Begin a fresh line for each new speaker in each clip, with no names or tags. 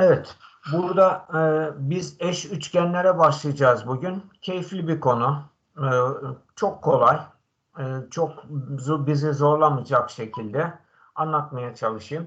Evet, burada e, biz eş üçgenlere başlayacağız bugün. Keyifli bir konu. E, çok kolay. E, çok bizi zorlamayacak şekilde anlatmaya çalışayım.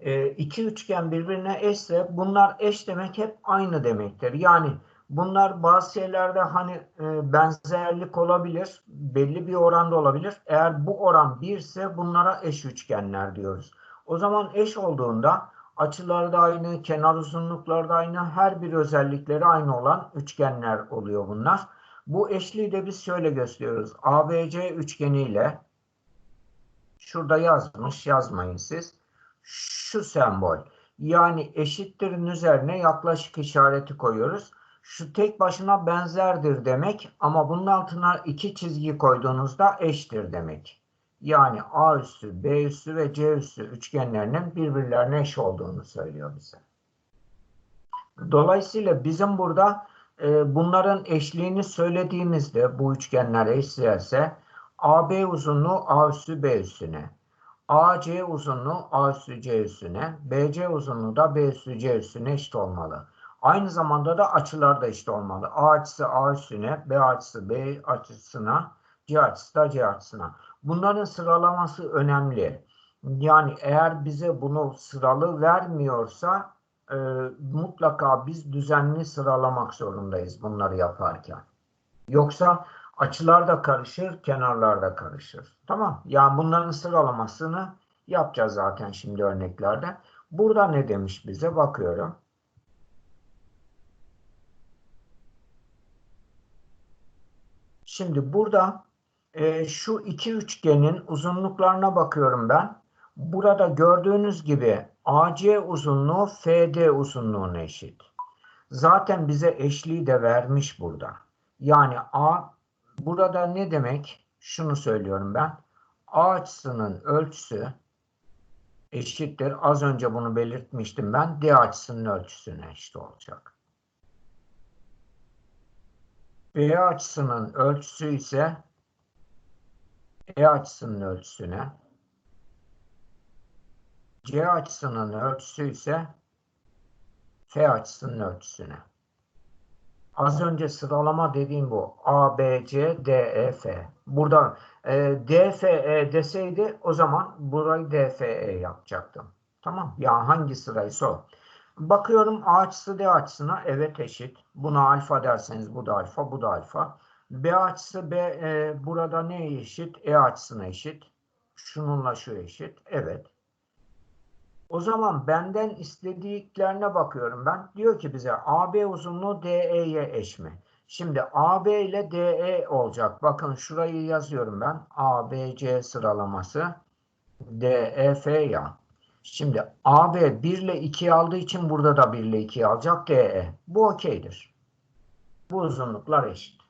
E, iki üçgen birbirine eşse bunlar eş demek hep aynı demektir. Yani bunlar bazı şeylerde hani e, benzerlik olabilir, belli bir oranda olabilir. Eğer bu oran 1 ise bunlara eş üçgenler diyoruz. O zaman eş olduğunda açıları da aynı, kenar uzunlukları da aynı, her bir özellikleri aynı olan üçgenler oluyor bunlar. Bu eşliği de biz şöyle gösteriyoruz. ABC üçgeniyle şurada yazmış, yazmayın siz. Şu sembol. Yani eşittirin üzerine yaklaşık işareti koyuyoruz. Şu tek başına benzerdir demek ama bunun altına iki çizgi koyduğunuzda eştir demek. Yani A üssü, B üssü ve C üssü üçgenlerinin birbirlerine eş olduğunu söylüyor bize. Dolayısıyla bizim burada e, bunların eşliğini söylediğimizde bu üçgenler eşse AB uzunluğu A üssü B üssüne, AC uzunluğu A üssü C üssüne, BC uzunluğu da B üssü C üssüne eşit olmalı. Aynı zamanda da açılar da eşit olmalı. A açısı A üssüne, B açısı B açısına, C açısı da C açısına. Bunların sıralaması önemli. Yani eğer bize bunu sıralı vermiyorsa e, mutlaka biz düzenli sıralamak zorundayız bunları yaparken. Yoksa açılar da karışır, kenarlar da karışır. Tamam. Yani bunların sıralamasını yapacağız zaten şimdi örneklerde. Burada ne demiş bize? Bakıyorum. Şimdi burada e, şu iki üçgenin uzunluklarına bakıyorum ben. Burada gördüğünüz gibi AC uzunluğu FD uzunluğuna eşit. Zaten bize eşliği de vermiş burada. Yani A burada ne demek? Şunu söylüyorum ben. A açısının ölçüsü eşittir. Az önce bunu belirtmiştim ben. D açısının ölçüsüne eşit olacak. B açısının ölçüsü ise E açısının ölçüsüne C açısının ölçüsü ise F açısının ölçüsüne. Az önce sıralama dediğim bu. A, B, C, D, E, F. Burada e, D, F, E deseydi o zaman burayı D, F, E yapacaktım. Tamam. Ya hangi sıraysa o. Bakıyorum A açısı D açısına evet eşit. Buna alfa derseniz bu da alfa, bu da alfa. B açısı B e, burada ne eşit? E açısına eşit. Şununla şu eşit. Evet. O zaman benden istediklerine bakıyorum ben. Diyor ki bize AB uzunluğu DE'ye eş mi? Şimdi AB ile DE olacak. Bakın şurayı yazıyorum ben. ABC sıralaması DEF ya. Şimdi AB 1 ile 2'yi aldığı için burada da 1 ile 2'yi alacak DE. Bu okeydir. Bu uzunluklar eşit.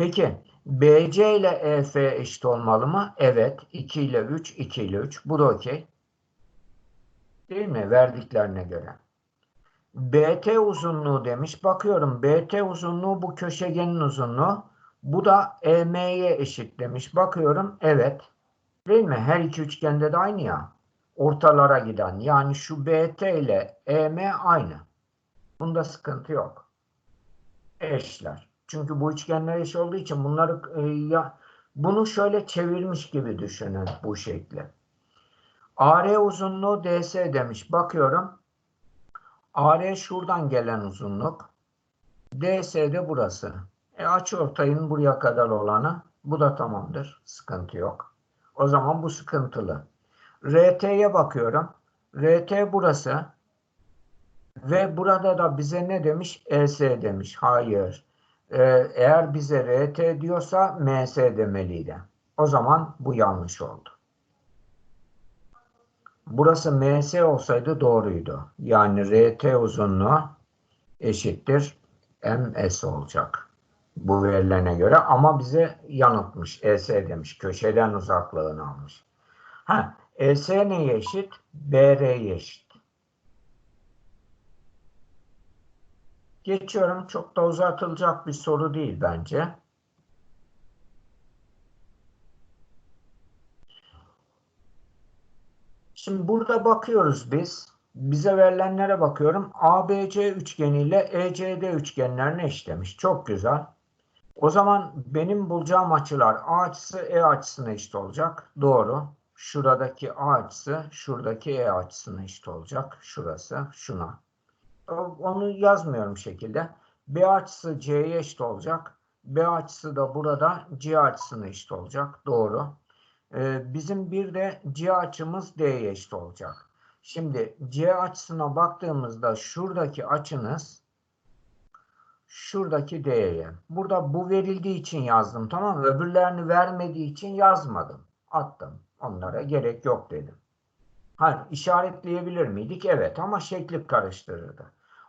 Peki BC ile EF eşit olmalı mı? Evet. 2 ile 3, 2 ile 3. Bu da okey. Değil mi? Verdiklerine göre. BT uzunluğu demiş. Bakıyorum BT uzunluğu bu köşegenin uzunluğu. Bu da EM'ye eşit demiş. Bakıyorum. Evet. Değil mi? Her iki üçgende de aynı ya. Ortalara giden. Yani şu BT ile EM aynı. Bunda sıkıntı yok. Eşler. Çünkü bu üçgenler eş olduğu için bunları e, ya bunu şöyle çevirmiş gibi düşünün bu şekli. AR uzunluğu DS demiş. Bakıyorum. AR şuradan gelen uzunluk. DS de burası. E aç ortayın buraya kadar olanı. Bu da tamamdır. Sıkıntı yok. O zaman bu sıkıntılı. RT'ye bakıyorum. RT burası. Ve burada da bize ne demiş? ES demiş. Hayır. Ee, eğer bize RT diyorsa MS demeliydi. O zaman bu yanlış oldu. Burası MS olsaydı doğruydu. Yani RT uzunluğu eşittir MS olacak. Bu verilene göre ama bize yanıltmış. ES demiş. Köşeden uzaklığını almış. Ha, ES neye eşit? BR'ye eşit. Geçiyorum. Çok da uzatılacak bir soru değil bence. Şimdi burada bakıyoruz biz. Bize verilenlere bakıyorum. ABC üçgeniyle ECD üçgenlerini eşlemiş. Çok güzel. O zaman benim bulacağım açılar A açısı E açısına eşit olacak. Doğru. Şuradaki A açısı şuradaki E açısına eşit olacak. Şurası şuna. Onu yazmıyorum şekilde. B açısı C'ye eşit olacak. B açısı da burada C açısına eşit olacak. Doğru. Ee, bizim bir de C açımız D'ye eşit olacak. Şimdi C açısına baktığımızda şuradaki açınız şuradaki D'ye. Burada bu verildiği için yazdım tamam mı? Öbürlerini vermediği için yazmadım. Attım. Onlara gerek yok dedim. Hayır, işaretleyebilir miydik? Evet ama şekli karıştırırdı.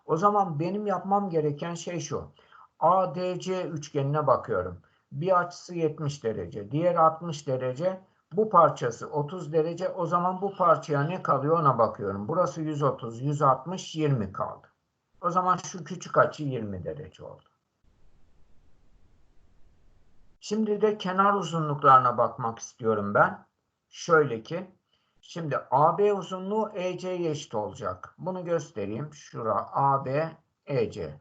O zaman benim yapmam gereken şey şu. ADC üçgenine bakıyorum. Bir açısı 70 derece, diğer 60 derece. Bu parçası 30 derece. O zaman bu parçaya ne kalıyor ona bakıyorum. Burası 130, 160, 20 kaldı. O zaman şu küçük açı 20 derece oldu. Şimdi de kenar uzunluklarına bakmak istiyorum ben. Şöyle ki, şimdi AB uzunluğu EC'ye eşit olacak. Bunu göstereyim. Şura AB, EC.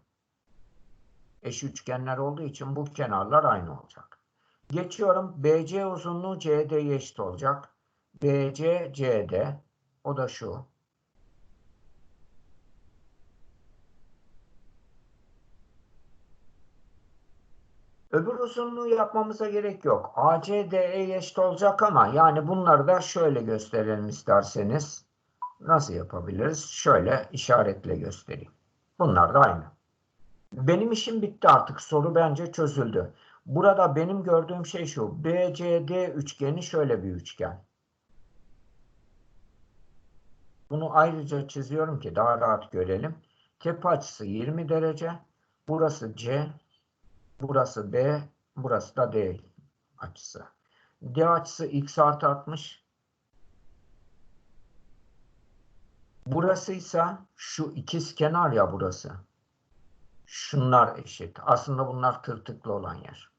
Eş üçgenler olduğu için bu kenarlar aynı olacak. Geçiyorum. BC uzunluğu CD'ye eşit olacak. BC, CD. O da şu. Öbür uzunluğu yapmamıza gerek yok. ACD'ye eşit olacak ama yani bunları da şöyle gösterelim isterseniz. Nasıl yapabiliriz? Şöyle işaretle göstereyim. Bunlar da aynı. Benim işim bitti artık. Soru bence çözüldü. Burada benim gördüğüm şey şu. BCD üçgeni şöyle bir üçgen. Bunu ayrıca çiziyorum ki daha rahat görelim. Tepe açısı 20 derece. Burası C. Burası B. Burası da D açısı. D açısı x artı 60. Burası ise şu ikiz kenar ya burası. Şunlar eşit. Aslında bunlar tırtıklı olan yer.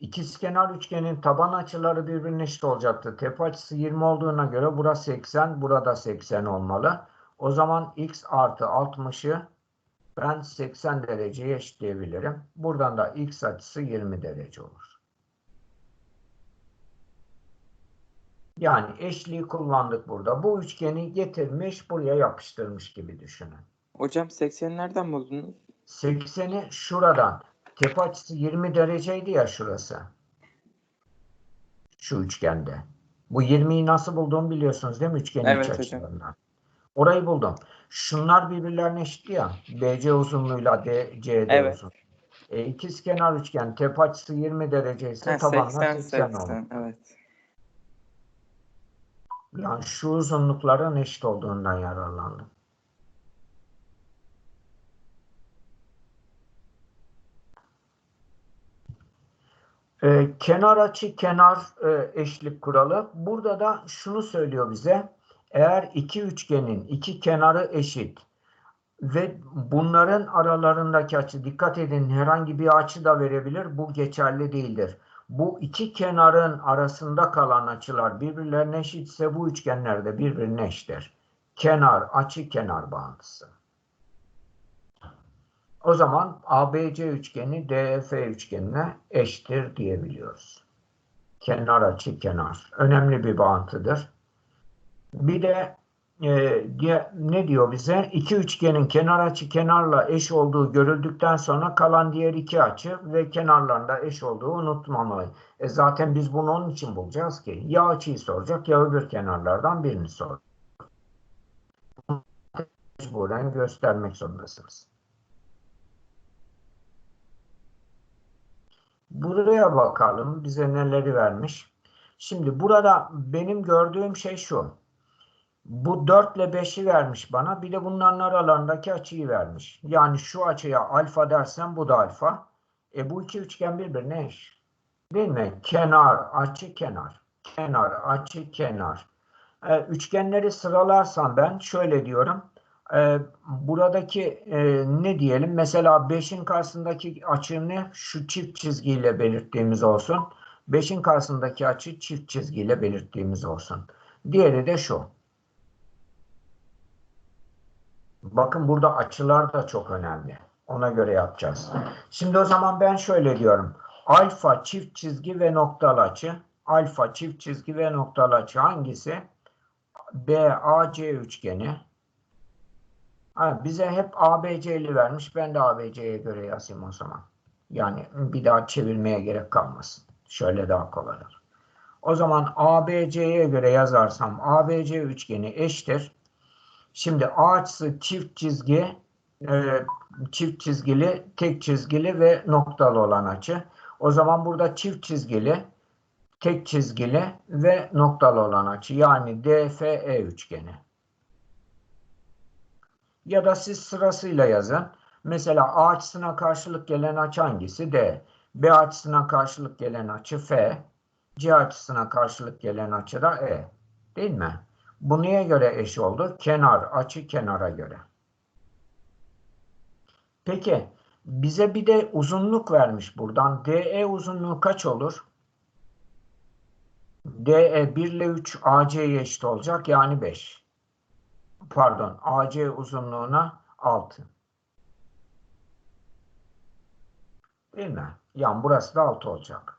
İkizkenar üçgenin taban açıları birbirine eşit olacaktı. Tepe açısı 20 olduğuna göre burası 80, burada 80 olmalı. O zaman x artı 60'ı ben 80 dereceye eşitleyebilirim. Buradan da x açısı 20 derece olur. Yani eşliği kullandık burada. Bu üçgeni getirmiş, buraya yapıştırmış gibi düşünün.
Hocam 80'i nereden buldunuz?
80'i şuradan. Tepe açısı 20 dereceydi ya şurası. Şu üçgende. Bu 20'yi nasıl bulduğumu biliyorsunuz değil mi? Üçgenin
Evet
iç
hocam.
Orayı buldum. Şunlar birbirlerine eşit ya. BC uzunluğuyla D, CD
Evet.
uzun. E, ikizkenar üçgen tepe açısı 20 derece ise tabanlar
80
80 olur.
80 evet.
Yani şu uzunlukların eşit olduğundan yararlandım. Ee, kenar açı kenar e, eşlik kuralı. Burada da şunu söylüyor bize. Eğer iki üçgenin iki kenarı eşit ve bunların aralarındaki açı dikkat edin herhangi bir açı da verebilir. Bu geçerli değildir. Bu iki kenarın arasında kalan açılar birbirlerine eşitse bu üçgenler de birbirine eşittir. Kenar açı kenar bağıntısı. O zaman ABC üçgeni DEF üçgenine eşittir diyebiliyoruz. Kenar açı kenar. Önemli bir bağıntıdır. Bir de e, ne diyor bize? İki üçgenin kenar açı kenarla eş olduğu görüldükten sonra kalan diğer iki açı ve kenarlarında eş olduğu unutmamalı. E zaten biz bunu onun için bulacağız ki. Ya açıyı soracak ya öbür kenarlardan birini soracak. Mecburen göstermek zorundasınız. Buraya bakalım bize neleri vermiş. Şimdi burada benim gördüğüm şey şu. Bu 4 ile 5'i vermiş bana. Bir de bunların aralarındaki açıyı vermiş. Yani şu açıya alfa dersem bu da alfa. E bu iki üçgen birbirine eş. Değil mi? Kenar, açı, kenar. Kenar, açı, kenar. E, üçgenleri sıralarsam ben şöyle diyorum. E, buradaki e, ne diyelim? Mesela 5'in karşısındaki açını şu çift çizgiyle belirttiğimiz olsun. 5'in karşısındaki açı çift çizgiyle belirttiğimiz olsun. Diğeri de şu. Bakın burada açılar da çok önemli. Ona göre yapacağız. Şimdi o zaman ben şöyle diyorum. Alfa çift çizgi ve noktalı açı. Alfa çift çizgi ve noktalı açı hangisi? BAC üçgeni. Ha, bize hep ABC'li vermiş. Ben de ABC'ye göre yazayım o zaman. Yani bir daha çevirmeye gerek kalmasın. Şöyle daha kolay olur. O zaman ABC'ye göre yazarsam ABC üçgeni eşittir. Şimdi A açısı çift çizgi, e, çift çizgili, tek çizgili ve noktalı olan açı. O zaman burada çift çizgili, tek çizgili ve noktalı olan açı. Yani DFE üçgeni. Ya da siz sırasıyla yazın. Mesela A açısına karşılık gelen açı hangisi? D. B açısına karşılık gelen açı F. C açısına karşılık gelen açı da E. Değil mi? Bu neye göre eş oldu? Kenar, açı kenara göre. Peki bize bir de uzunluk vermiş buradan. DE uzunluğu kaç olur? DE 1 ile 3 AC'ye eşit olacak yani 5. Pardon AC uzunluğuna 6. Değil mi? Yani burası da 6 olacak.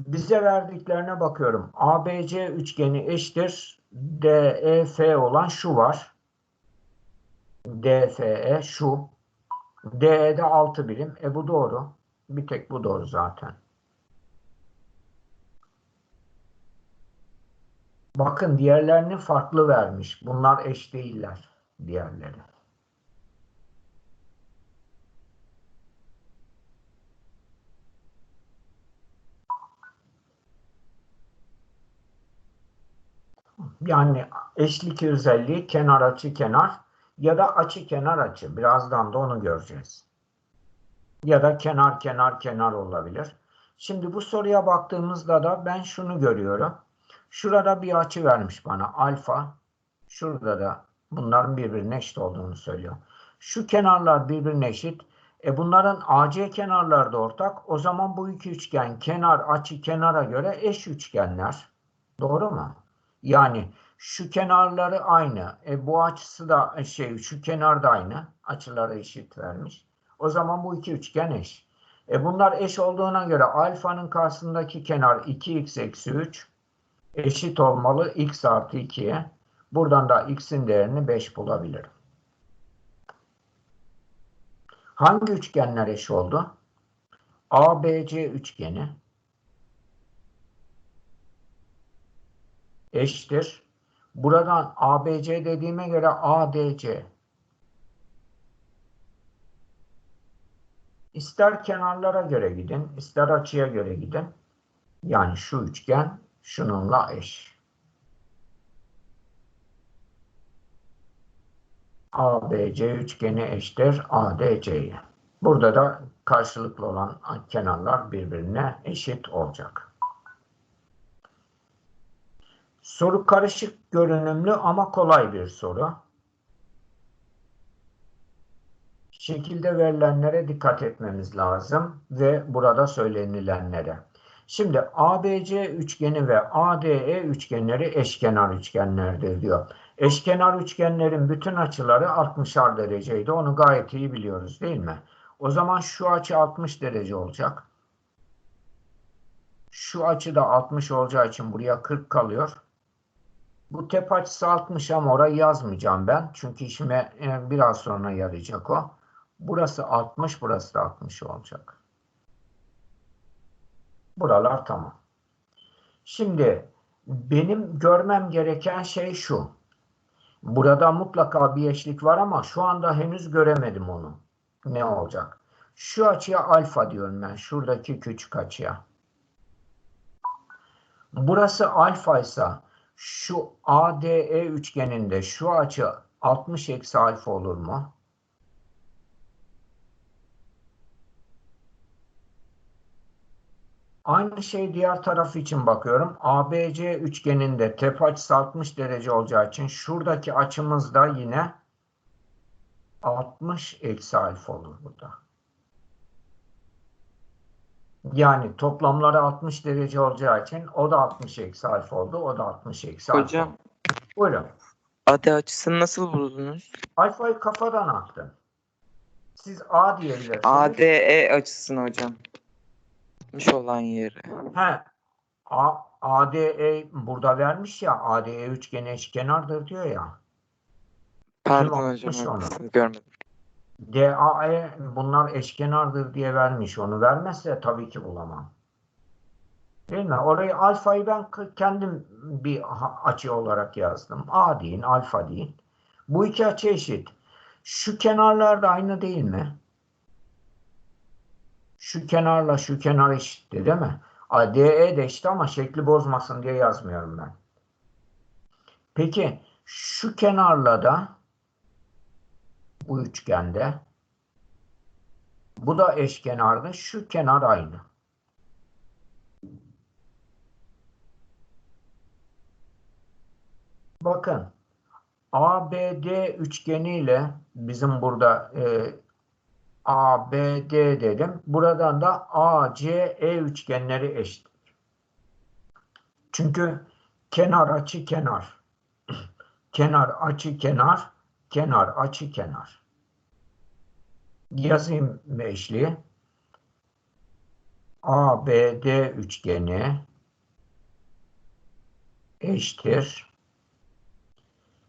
Bize verdiklerine bakıyorum. ABC üçgeni eşittir. DEF olan şu var. DFE şu. DE'de 6 birim. E bu doğru. Bir tek bu doğru zaten. Bakın diğerlerini farklı vermiş. Bunlar eş değiller diğerleri. Yani eşlik özelliği kenar açı kenar ya da açı kenar açı. Birazdan da onu göreceğiz. Ya da kenar kenar kenar olabilir. Şimdi bu soruya baktığımızda da ben şunu görüyorum. Şurada bir açı vermiş bana alfa. Şurada da bunların birbirine eşit olduğunu söylüyor. Şu kenarlar birbirine eşit. E bunların AC kenarları da ortak. O zaman bu iki üçgen kenar açı kenara göre eş üçgenler. Doğru mu? Yani şu kenarları aynı. E bu açısı da şey şu kenar da aynı. Açıları eşit vermiş. O zaman bu iki üçgen eş. E bunlar eş olduğuna göre alfanın karşısındaki kenar 2x eksi 3 eşit olmalı x artı 2'ye. Buradan da x'in değerini 5 bulabilirim. Hangi üçgenler eş oldu? ABC üçgeni eşittir. Buradan ABC dediğime göre ADC. İster kenarlara göre gidin, ister açıya göre gidin. Yani şu üçgen şununla eş. ABC üçgeni eşittir ADC'ye. Burada da karşılıklı olan kenarlar birbirine eşit olacak. Soru karışık görünümlü ama kolay bir soru. Şekilde verilenlere dikkat etmemiz lazım ve burada söylenilenlere. Şimdi ABC üçgeni ve ADE üçgenleri eşkenar üçgenlerdir diyor. Eşkenar üçgenlerin bütün açıları 60'ar dereceydi. Onu gayet iyi biliyoruz değil mi? O zaman şu açı 60 derece olacak. Şu açı da 60 olacağı için buraya 40 kalıyor. Bu tepe açısı 60 ama orayı yazmayacağım ben. Çünkü işime e, biraz sonra yarayacak o. Burası 60, burası da 60 olacak. Buralar tamam. Şimdi benim görmem gereken şey şu. Burada mutlaka bir eşlik var ama şu anda henüz göremedim onu. Ne olacak? Şu açıya alfa diyorum ben. Şuradaki küçük açıya. Burası alfa ise şu ADE üçgeninde şu açı 60 eksi alfa olur mu? Aynı şey diğer taraf için bakıyorum. ABC üçgeninde tepe açısı 60 derece olacağı için şuradaki açımız da yine 60 eksi alfa olur burada. Yani toplamları 60 derece olacağı için o da 60 eksi alfa oldu. O da 60 eksi alfa.
Hocam
Buyurun.
AD açısını nasıl buldunuz?
Alfayı kafadan attım. Siz A diyebilirsiniz.
ADE açısını hocam. Miş olan yeri.
He. A, ADE burada vermiş ya ADE üçgeni eşkenardır diyor ya.
Pardon
atmış
hocam görmedim.
DAE bunlar eşkenardır diye vermiş. Onu vermezse tabii ki bulamam. Değil mi? Orayı alfayı ben kendim bir açı olarak yazdım. A deyin, alfa deyin. Bu iki açı eşit. Şu kenarlar da aynı değil mi? Şu kenarla şu kenar eşitti değil mi? A, DE de eşit ama şekli bozmasın diye yazmıyorum ben. Peki şu kenarla da bu üçgende bu da eşkenarda şu kenar aynı. Bakın ABD üçgeniyle bizim burada e, ABD dedim. Buradan da ACE üçgenleri eşit. Çünkü kenar açı kenar. kenar açı kenar. Kenar açı kenar. Yazayım eşliği. ABD üçgeni eşittir.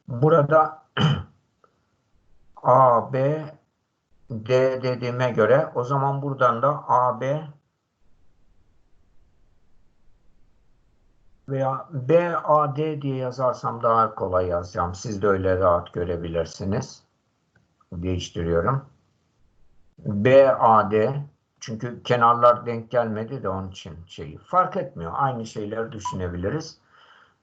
Burada AB D dediğime göre o zaman buradan da AB veya BAD diye yazarsam daha kolay yazacağım. Siz de öyle rahat görebilirsiniz. Değiştiriyorum. BAD çünkü kenarlar denk gelmedi de onun için şeyi fark etmiyor. Aynı şeyleri düşünebiliriz.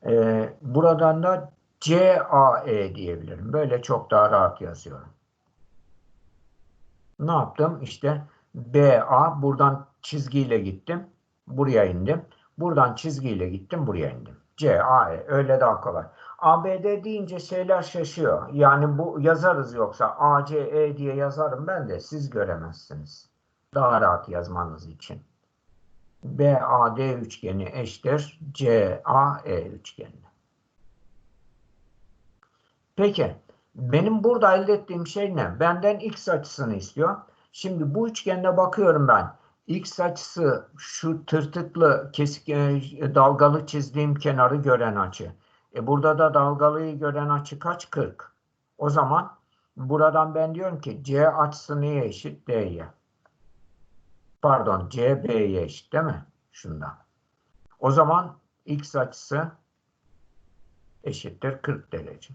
Ee, buradan da CAE diyebilirim. Böyle çok daha rahat yazıyorum. Ne yaptım? İşte BA buradan çizgiyle gittim. Buraya indim. Buradan çizgiyle gittim. Buraya indim. CAE öyle daha kolay. ABD deyince şeyler şaşıyor. Yani bu yazarız yoksa ACE diye yazarım ben de siz göremezsiniz. Daha rahat yazmanız için. BAD üçgeni eşittir CAE üçgeni. Peki benim burada elde ettiğim şey ne? Benden x açısını istiyor. Şimdi bu üçgende bakıyorum ben. X açısı şu tırtıklı kesik e, dalgalı çizdiğim kenarı gören açı. E burada da dalgalıyı gören açı kaç? 40. O zaman buradan ben diyorum ki C açısı neye eşit? D'ye. Pardon CB'ye eşit değil mi? Şundan. O zaman X açısı eşittir 40 derece.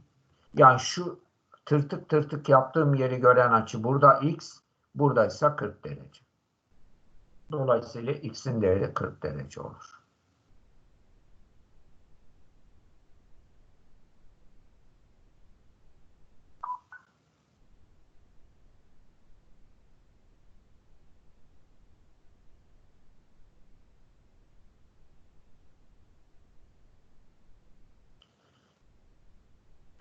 Yani şu tırtık tırtık yaptığım yeri gören açı burada X, buradaysa 40 derece. Dolayısıyla X'in değeri 40 derece olur.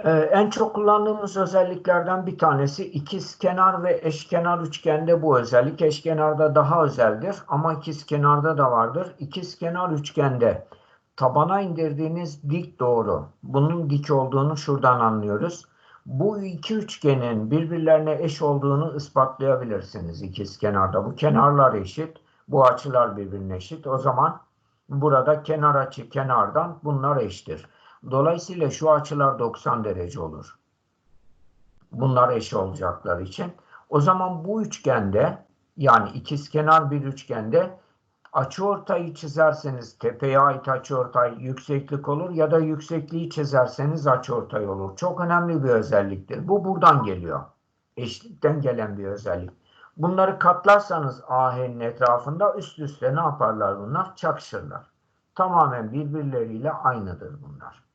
Ee, en çok kullandığımız özelliklerden bir tanesi ikizkenar ve eşkenar üçgende bu özellik. Eşkenarda daha özeldir ama ikizkenarda da vardır. İkizkenar üçgende tabana indirdiğiniz dik doğru. Bunun dik olduğunu şuradan anlıyoruz. Bu iki üçgenin birbirlerine eş olduğunu ispatlayabilirsiniz ikizkenarda. Bu kenarlar eşit, bu açılar birbirine eşit. O zaman burada kenar açı kenardan bunlar eşittir. Dolayısıyla şu açılar 90 derece olur. Bunlar eş olacaklar için. O zaman bu üçgende yani ikizkenar bir üçgende açıortayı çizerseniz tepeye ait açıortay yükseklik olur ya da yüksekliği çizerseniz açıortay olur. Çok önemli bir özelliktir. Bu buradan geliyor. Eşlikten gelen bir özellik. Bunları katlarsanız AH'nin etrafında üst üste ne yaparlar bunlar? Çakışırlar. Tamamen birbirleriyle aynıdır bunlar.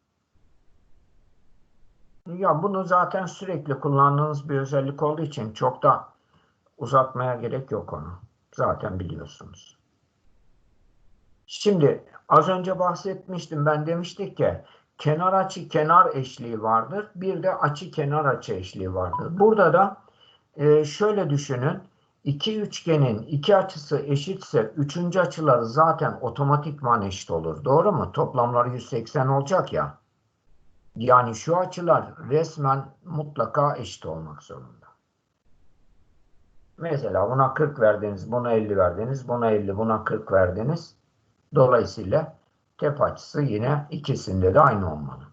Ya bunu zaten sürekli kullandığınız bir özellik olduğu için çok da uzatmaya gerek yok onu. Zaten biliyorsunuz. Şimdi az önce bahsetmiştim ben demiştik ki kenar açı kenar eşliği vardır. Bir de açı kenar açı eşliği vardır. Burada da e, şöyle düşünün. İki üçgenin iki açısı eşitse üçüncü açıları zaten otomatikman eşit olur. Doğru mu? Toplamları 180 olacak ya. Yani şu açılar resmen mutlaka eşit olmak zorunda. Mesela buna 40 verdiniz, buna 50 verdiniz, buna 50, buna 40 verdiniz. Dolayısıyla tep açısı yine ikisinde de aynı olmalı.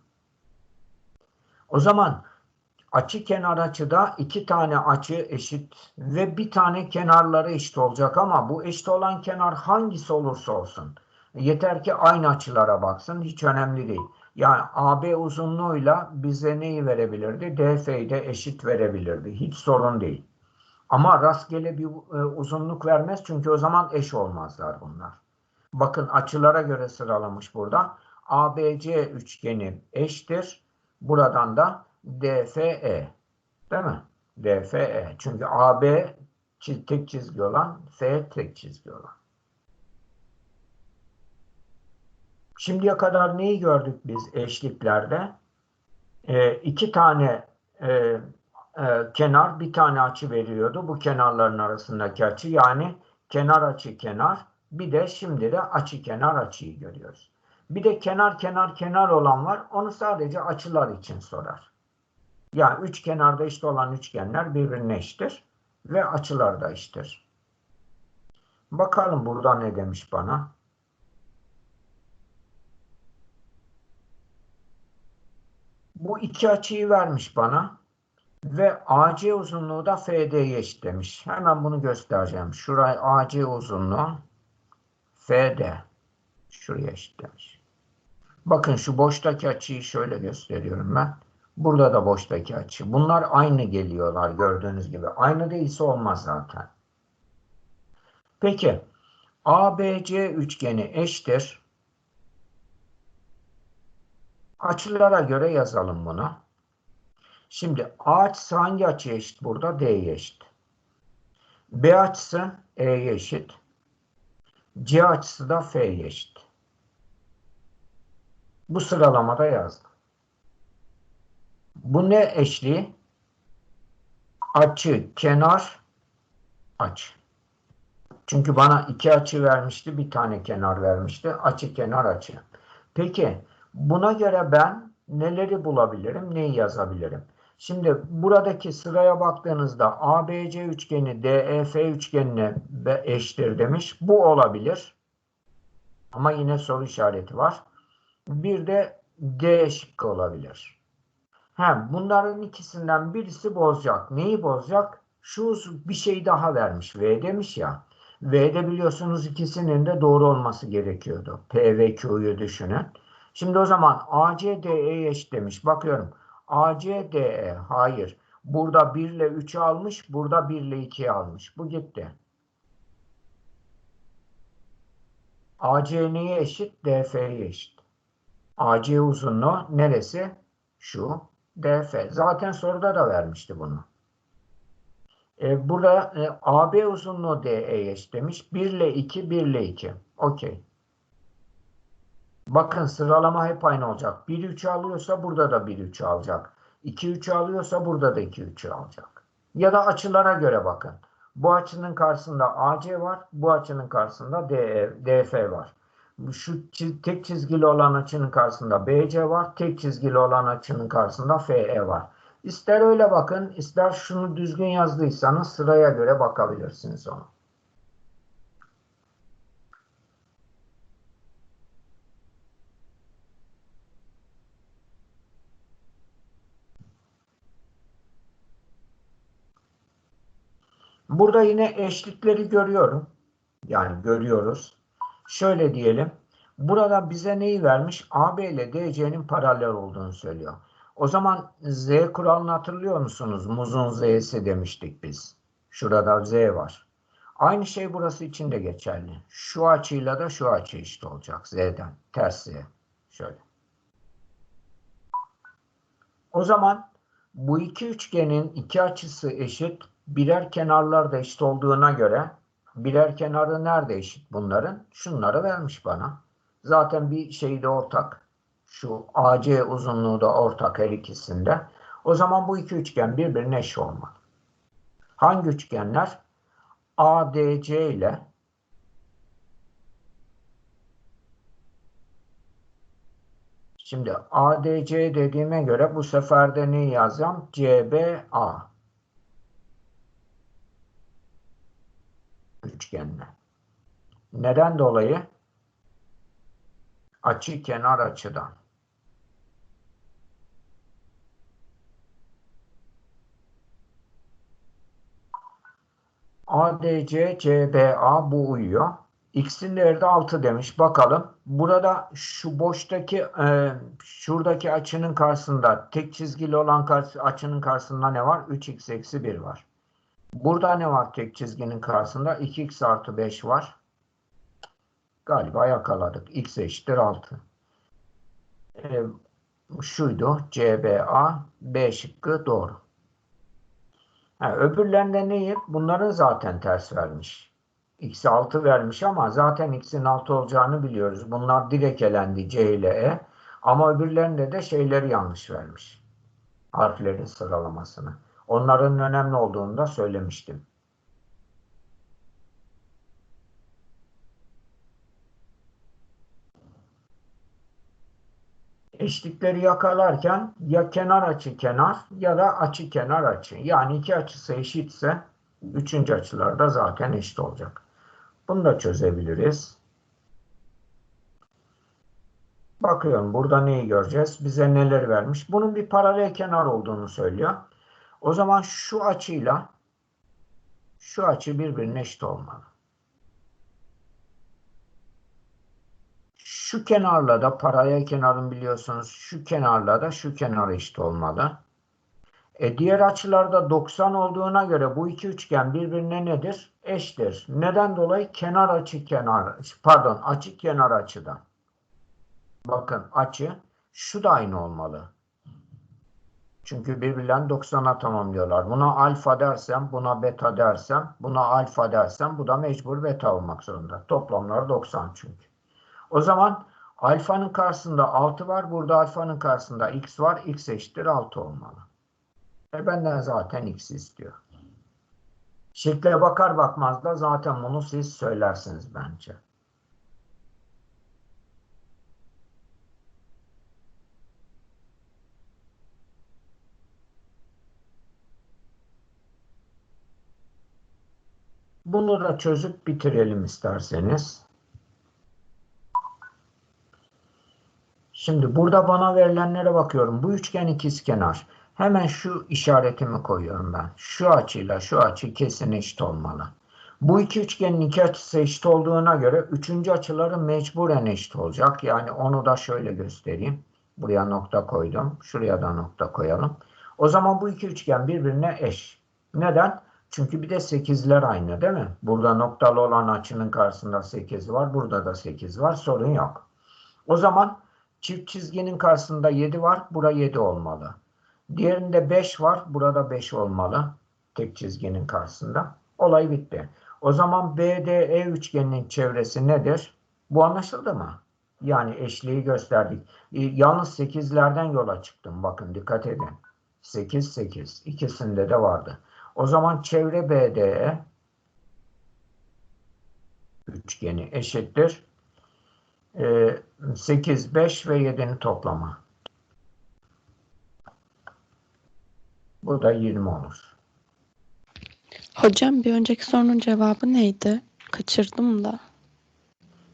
O zaman açı kenar açıda iki tane açı eşit ve bir tane kenarları eşit olacak ama bu eşit olan kenar hangisi olursa olsun yeter ki aynı açılara baksın hiç önemli değil. Yani AB uzunluğuyla bize neyi verebilirdi? DF'yi de eşit verebilirdi. Hiç sorun değil. Ama rastgele bir e, uzunluk vermez çünkü o zaman eş olmazlar bunlar. Bakın açılara göre sıralamış burada. ABC üçgeni eşittir. Buradan da DFE. Değil mi? DFE. Çünkü AB tek çizgi olan, F tek çizgi olan. Şimdiye kadar neyi gördük biz eşliklerde? Ee, iki tane e, e, kenar bir tane açı veriyordu. Bu kenarların arasındaki açı yani kenar açı kenar. Bir de şimdi de açı kenar açıyı görüyoruz. Bir de kenar kenar kenar olan var. Onu sadece açılar için sorar. Yani üç kenarda eşit olan üçgenler birbirine eşittir. Ve açılar da eşittir. Bakalım burada ne demiş bana. Bu iki açıyı vermiş bana. Ve AC uzunluğu da FD'ye eşit demiş. Hemen bunu göstereceğim. Şuraya AC uzunluğu FD. Şuraya eşit demiş. Bakın şu boştaki açıyı şöyle gösteriyorum ben. Burada da boştaki açı. Bunlar aynı geliyorlar gördüğünüz gibi. Aynı değilse olmaz zaten. Peki ABC üçgeni eşittir. Açılara göre yazalım bunu. Şimdi A açısı hangi açıya eşit burada? D'ye eşit. B açısı E'ye eşit. C açısı da F'ye eşit. Bu sıralamada yazdım. Bu ne eşliği? Açı, kenar, açı. Çünkü bana iki açı vermişti, bir tane kenar vermişti. Açı, kenar, açı. Peki buna göre ben neleri bulabilirim, neyi yazabilirim? Şimdi buradaki sıraya baktığınızda ABC üçgeni DEF üçgenine eşittir demiş. Bu olabilir. Ama yine soru işareti var. Bir de D şıkkı olabilir. Ha, bunların ikisinden birisi bozacak. Neyi bozacak? Şu bir şey daha vermiş. V demiş ya. V'de biliyorsunuz ikisinin de doğru olması gerekiyordu. P ve Q'yu düşünün. Şimdi o zaman AC DE'ye eşit demiş. Bakıyorum. AC DE hayır. Burada 1 ile 3'ü almış. Burada 1 ile 2'yi almış. Bu gitti. AC neye eşit? DF'ye eşit. AC uzunluğu neresi? Şu. DF. Zaten soruda da vermişti bunu. E, burada e, AB uzunluğu DE'ye eşit demiş. 1 ile 2, 1 ile 2. Okey. Bakın sıralama hep aynı olacak. 1 3'ü alıyorsa burada da 1 3'ü alacak. 2 3'ü alıyorsa burada da 2 3'ü alacak. Ya da açılara göre bakın. Bu açının karşısında AC var. Bu açının karşısında DF var. Şu tek çizgili olan açının karşısında BC var. Tek çizgili olan açının karşısında FE var. İster öyle bakın, ister şunu düzgün yazdıysanız sıraya göre bakabilirsiniz ona. Burada yine eşlikleri görüyorum. Yani görüyoruz. Şöyle diyelim. Burada bize neyi vermiş? AB ile DC'nin paralel olduğunu söylüyor. O zaman Z kuralını hatırlıyor musunuz? Muzun Z'si demiştik biz. Şurada Z var. Aynı şey burası için de geçerli. Şu açıyla da şu açı eşit olacak Z'den. Ters Z. Şöyle. O zaman bu iki üçgenin iki açısı eşit. Birer kenarlar da eşit olduğuna göre birer kenarı nerede eşit bunların? Şunları vermiş bana. Zaten bir şey de ortak. Şu AC uzunluğu da ortak her ikisinde. O zaman bu iki üçgen birbirine eşit olmalı. Hangi üçgenler? ADC ile Şimdi ADC dediğime göre bu sefer de ne yazacağım? CBA. Üçgenle. Neden dolayı? Açı kenar açıdan. ADC, CBA bu uyuyor. X'in değeri de 6 demiş. Bakalım. Burada şu boştaki e, şuradaki açının karşısında tek çizgili olan karşı, açının karşısında ne var? 3x eksi 1 var. Burada ne var tek çizginin karşısında? 2x artı 5 var. Galiba yakaladık. x eşittir 6. E, şuydu. CBA B şıkkı doğru. Ha, öbürlerinde neyi? Bunların zaten ters vermiş. X'i 6 vermiş ama zaten X'in 6 olacağını biliyoruz. Bunlar direkt elendi C ile E. Ama öbürlerinde de şeyleri yanlış vermiş. Harflerin sıralamasını. Onların önemli olduğunu da söylemiştim. Eşlikleri yakalarken ya kenar açı kenar ya da açı kenar açı. Yani iki açısı eşitse üçüncü açılar da zaten eşit olacak. Bunu da çözebiliriz. Bakıyorum burada neyi göreceğiz? Bize neler vermiş? Bunun bir paralel kenar olduğunu söylüyor. O zaman şu açıyla şu açı birbirine eşit olmalı. Şu kenarla da paralel kenarın biliyorsunuz şu kenarla da şu kenar eşit olmalı. E diğer açılarda 90 olduğuna göre bu iki üçgen birbirine nedir? Eştir. Neden dolayı? Kenar açı kenar pardon açı kenar açıdan. Bakın açı şu da aynı olmalı. Çünkü birbirlerini 90'a tamamlıyorlar. Buna alfa dersem, buna beta dersem, buna alfa dersem bu da mecbur beta olmak zorunda. Toplamları 90 çünkü. O zaman alfanın karşısında 6 var. Burada alfanın karşısında x var. x eşittir 6 olmalı. E benden zaten x istiyor. Şekle bakar bakmaz da zaten bunu siz söylersiniz bence. Bunu da çözüp bitirelim isterseniz. Şimdi burada bana verilenlere bakıyorum. Bu üçgen ikizkenar. Hemen şu işaretimi koyuyorum ben. Şu açıyla şu açı kesin eşit olmalı. Bu iki üçgenin iki açısı eşit olduğuna göre üçüncü açıları mecburen eşit olacak. Yani onu da şöyle göstereyim. Buraya nokta koydum. Şuraya da nokta koyalım. O zaman bu iki üçgen birbirine eş. Neden? Çünkü bir de 8'ler aynı değil mi? Burada noktalı olan açının karşısında 8 var. Burada da 8 var. Sorun yok. O zaman çift çizginin karşısında 7 var. Bura 7 olmalı. Diğerinde 5 var. Burada 5 olmalı. Tek çizginin karşısında. Olay bitti. O zaman BDE üçgeninin çevresi nedir? Bu anlaşıldı mı? Yani eşliği gösterdik. E, Yalnız 8'lerden yola çıktım. Bakın dikkat edin. 8, 8. İkisinde de vardı. O zaman çevre BDE üçgeni eşittir. E, 8, 5 ve 7'nin toplamı. Bu da 20 olur.
Hocam bir önceki sorunun cevabı neydi? Kaçırdım da.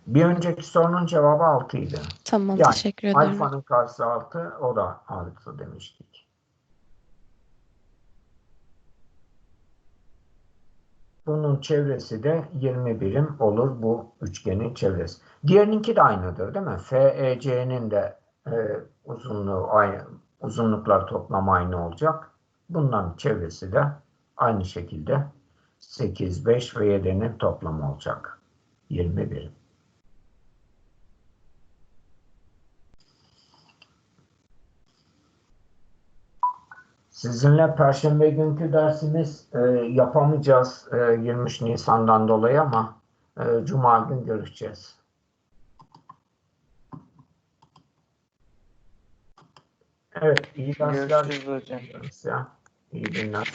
Bir önceki sorunun cevabı 6 idi.
Tamam
Yani
teşekkür ederim.
Alfanın karşısı 6, o da 6 demiştik. Bunun çevresi de 20 birim olur bu üçgenin çevresi. Diğerininki de aynıdır değil mi? FEC'nin de e, uzunluğu aynı, uzunluklar toplamı aynı olacak. Bunların çevresi de aynı şekilde 8, 5 ve 7'nin toplamı olacak. 20 birim. Sizinle Perşembe günkü dersimiz e, yapamayacağız e, 23 Nisan'dan dolayı ama e, Cuma gün görüşeceğiz. Evet, iyi dersler
Görüşürüz hocam.
İyi günler.